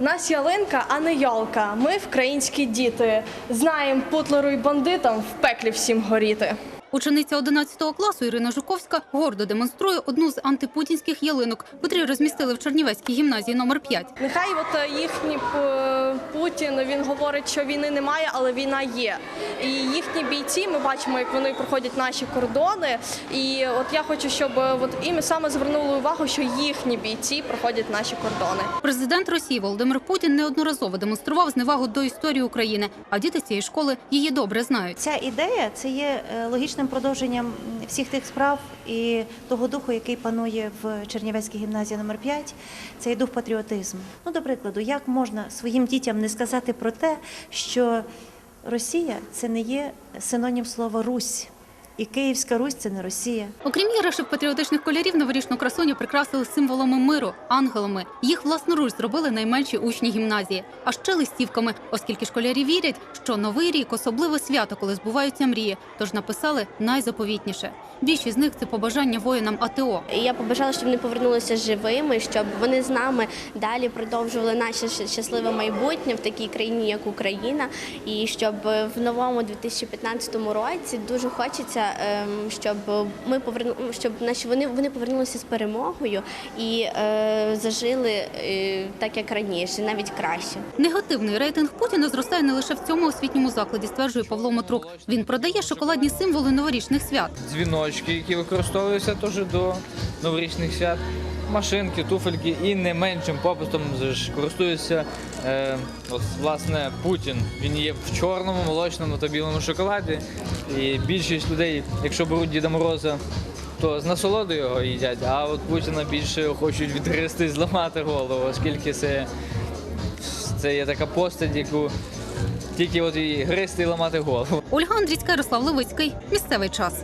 Нас ялинка, а не ялка. Ми вкраїнські діти. Знаємо путлеру й бандитам в пеклі всім горіти. Учениця 11 класу Ірина Жуковська гордо демонструє одну з антипутінських ялинок, котрі розмістили в Чернівецькій гімназії номер 5. Нехай от е, їхній п- Путін він говорить, що війни немає, але війна є. І їхні бійці, ми бачимо, як вони проходять наші кордони. І от я хочу, щоб от іми саме звернули увагу, що їхні бійці проходять наші кордони. Президент Росії Володимир Путін неодноразово демонстрував зневагу до історії України, а діти цієї школи її добре знають. Ця ідея це є е, логічним продовженням всіх тих справ і того духу, який панує в Чернівецькій гімназії номер 5 Це є дух патріотизму. Ну, до прикладу, як можна своїм дітям не сказати про те, що Росія це не є синонім слова Русь, і Київська Русь це не Росія. Окрім іграшок патріотичних кольорів, новорічну красуню прикрасили символами миру, ангелами. Їх власноруч зробили найменші учні гімназії, а ще листівками, оскільки школярі вірять, що новий рік особливе свято, коли збуваються мрії. Тож написали найзаповітніше. Більшість з них це побажання воїнам АТО. Я побажала, щоб вони повернулися живими, щоб вони з нами далі продовжували наше щасливе майбутнє в такій країні, як Україна, і щоб в новому 2015 році дуже хочеться, щоб ми поверну, щоб наші вони, вони повернулися з перемогою і е, зажили е, так, як раніше, навіть краще. Негативний рейтинг Путіна зростає не лише в цьому освітньому закладі, стверджує Павло Матрук. Він продає шоколадні символи новорічних свят. дзвіночки, які використовуються теж до новорічних свят, машинки, туфельки і не меншим попитом користується е, от, власне Путін. Він є в чорному, молочному та білому шоколаді. І більшість людей, якщо беруть Діда Мороза, то з насолодою його їдять, а от Путіна більше хочуть відгризти і зламати голову, оскільки це, це є така постать, яку тільки от і гризти і ламати голову. Ольга Андрійська, Ярослав Левицький. Місцевий час.